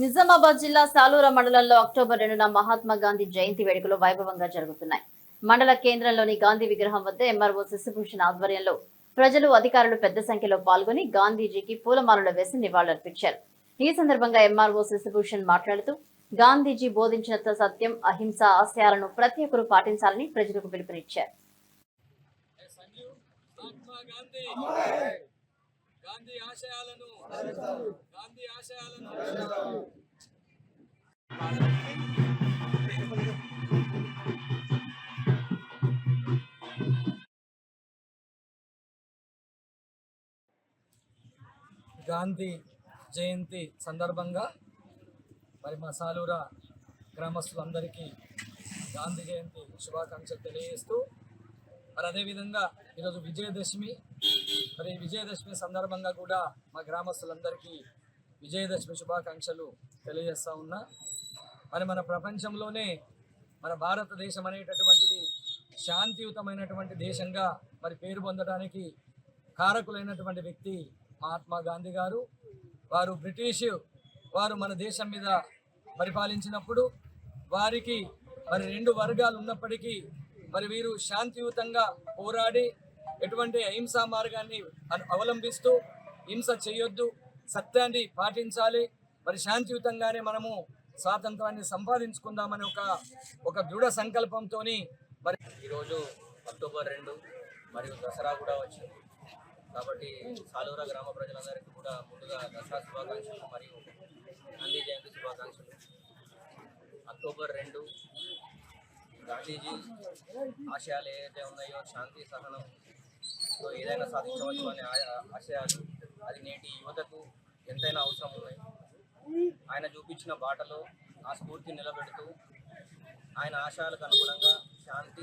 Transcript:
నిజామాబాద్ జిల్లా సాలూర మండలంలో అక్టోబర్ రెండున మహాత్మా గాంధీ జయంతి వేడుకలు వైభవంగా జరుగుతున్నాయి. మండల కేంద్రంలోని గాంధీ విగ్రహం వద్ద ఎంఆర్ఓ శశిభూషణ్ ఆధ్వర్యంలో ప్రజలు అధికారులు పెద్ద సంఖ్యలో పాల్గొని గాంధీజీకి పూలమాలలు వేసి నివాళులర్పించారు. ఈ సందర్భంగా ఎంఆర్ఓ శశిభూషణ్ మాట్లాడుతూ గాంధీజీ బోధించిన సత్యం అహింస ఆశయాలను ప్రతి ఒక్కరూ పాటించాలని ప్రజలకు పిలుపునిచ్చారు. గాంధీ ఆశయాలను గాంధీ ఆశయాలను గాంధీ జయంతి సందర్భంగా మరి మా సాలూర గ్రామస్తులందరికీ గాంధీ జయంతి శుభాకాంక్షలు తెలియజేస్తూ మరి అదేవిధంగా ఈరోజు విజయదశమి మరి విజయదశమి సందర్భంగా కూడా మా గ్రామస్తులందరికీ విజయదశమి శుభాకాంక్షలు తెలియజేస్తూ ఉన్నా. మరి మన ప్రపంచంలోనే మన భారతదేశం అనేటటువంటిది శాంతియుతమైనటువంటి దేశంగా మరి పేరు పొందడానికి కారకులైనటువంటి వ్యక్తి మహాత్మా గాంధీ గారు. వారు బ్రిటిష్ వారు మన దేశం మీద పరిపాలించినప్పుడు వారికి మరి రెండు వర్గాలు ఉన్నప్పటికీ మరి వీరు శాంతియుతంగా పోరాడి ఎటువంటి అహింసా మార్గాన్ని అవలంబిస్తూ హింస చేయొద్దు సత్యాన్ని పాటించాలి. మరి శాంతియుతంగానే మనము స్వాతంత్రాన్ని సంపాదించుకుందామని ఒక ఒక దృఢ సంకల్పంతో మరి ఈరోజు అక్టోబర్ రెండు మరియు దసరా కూడా వచ్చింది. కాబట్టి సాలూరా గ్రామ ప్రజలందరికీ కూడా ముందుగా దసరా శుభాకాంక్షలు మరియు గాంధీ జయంతి శుభాకాంక్షలు. అక్టోబర్ రెండు గాంధీజీ ఆశయాలు ఏదైతే ఉన్నాయో శాంతి సహనం ఏదైనా సాధించవచ్చు అనే ఆ- ఆశయాలు అది నేటి యువతకు ఎంతైనా అవసరం ఉన్నాయి. ఆయన చూపించిన బాటలో ఆ స్ఫూర్తి నిలబెడుతూ ఆయన ఆశయాలకు అనుగుణంగా శాంతి